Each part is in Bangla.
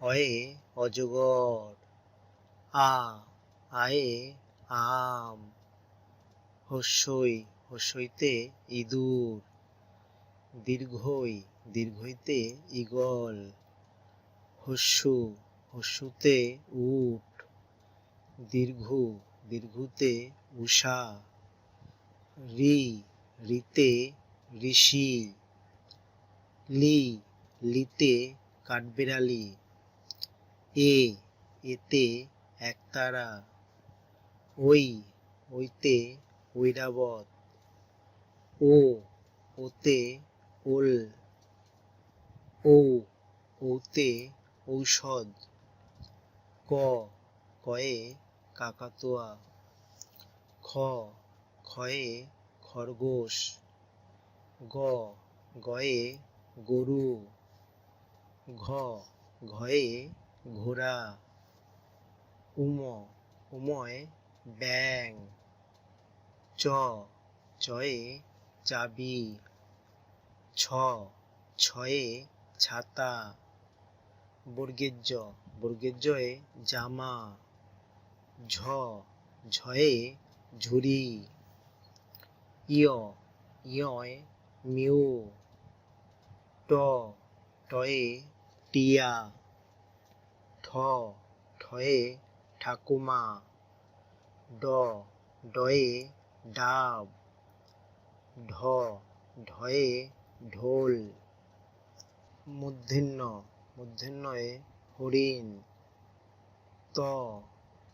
অয়ে অজগর। আ, আয়ে, আম। হস্যই, হস্যইতে ইঁদুর। দীর্ঘই, দীর্ঘইতে ঈগল। হস্যু, হস্যুতে উট। দীর্ঘ, দীর্ঘতে উষা। রি, রিতে ঋষি। লি, লিতে কাঠবিড়ালি। এ, এতে একতারা, ওই, ওইতে ঐরাবত, ও, ওতে ওল, ও, ওতে ঔষধ, ক, কয়ে কাকাতোয়া, খ খয়ে খরগোশ, গ, গয়ে গরু, ঘ, ঘয়ে ঘোড়া, উম, উময়, ব্যাং, চ, চয়ে চাবি, ছ, ছয়ে ছাতা বর্গের জ বর্গের জয়ে জামা, ঝ, ঝয়ে ঝুড়ি ইয় ইয়য় মিউ, ট, টয়ে টিয়া। ঠয়ে ঠাকুমা, ড, ডয়ে ডাব, ঢ ঢয়ে ঢোল মূর্ধন্য মূর্ধন্যয়ে হরিণ, ত,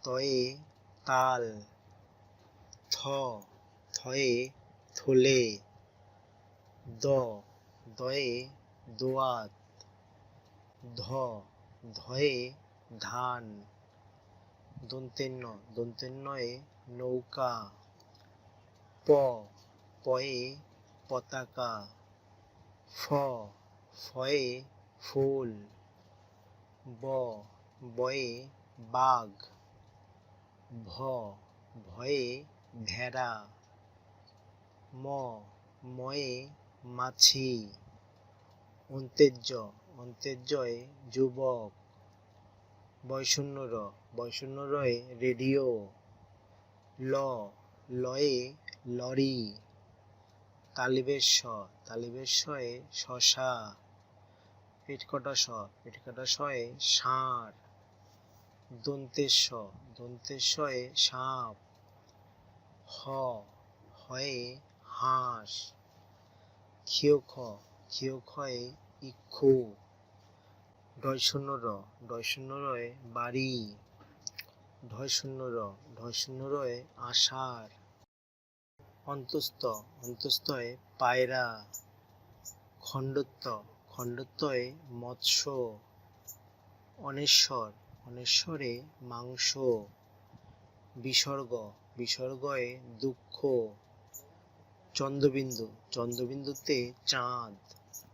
তয়ে তাল, থ, থয়ে থলে, দ, দয়ে দোয়াত, ধ, ধয়ে ধান দন্তেন্ন দন্তেন্নয়ে নৌকা, প, পয়ে পতাকা, ফ, ফয়ে ফুল, ব, বয়ে বাঘ, ভ, ভয়ে ভেড়া, ম, ময়ে মাছি, অন্তেজ্য, অন্তেজ্যয়ে যুবক বয়শূন্য র। বয়শূন্য রয়ে রেডিও ল, লয়ে লরি তালিবেশ তালিবেশয়ে শশা। পেটকটা স পেটকটা শয়ে ষাঁড়। দন্তেশ্ব, দন্তেশ্বয়ে সাপ। হ, হয়ে হাঁস। ক্ষিয় খ ক্ষিয় ক্ষয়ে ইক্ষু। ডয় শূন্য র ডয় শূন্য রয়ে বাড়ি। ঢয় শূন্য র ঢয় শূন্য রয়ে আষাঢ়। পায়রা। খণ্ডত্ব, খণ্ডত্বয়ে মৎস্য। অনেশ্বর, অনেশ্বরে মাংস। বিসর্গ, বিসর্গয়ে দুঃখ। চন্দ্রবিন্দু, চন্দ্রবিন্দুতে চাঁদ।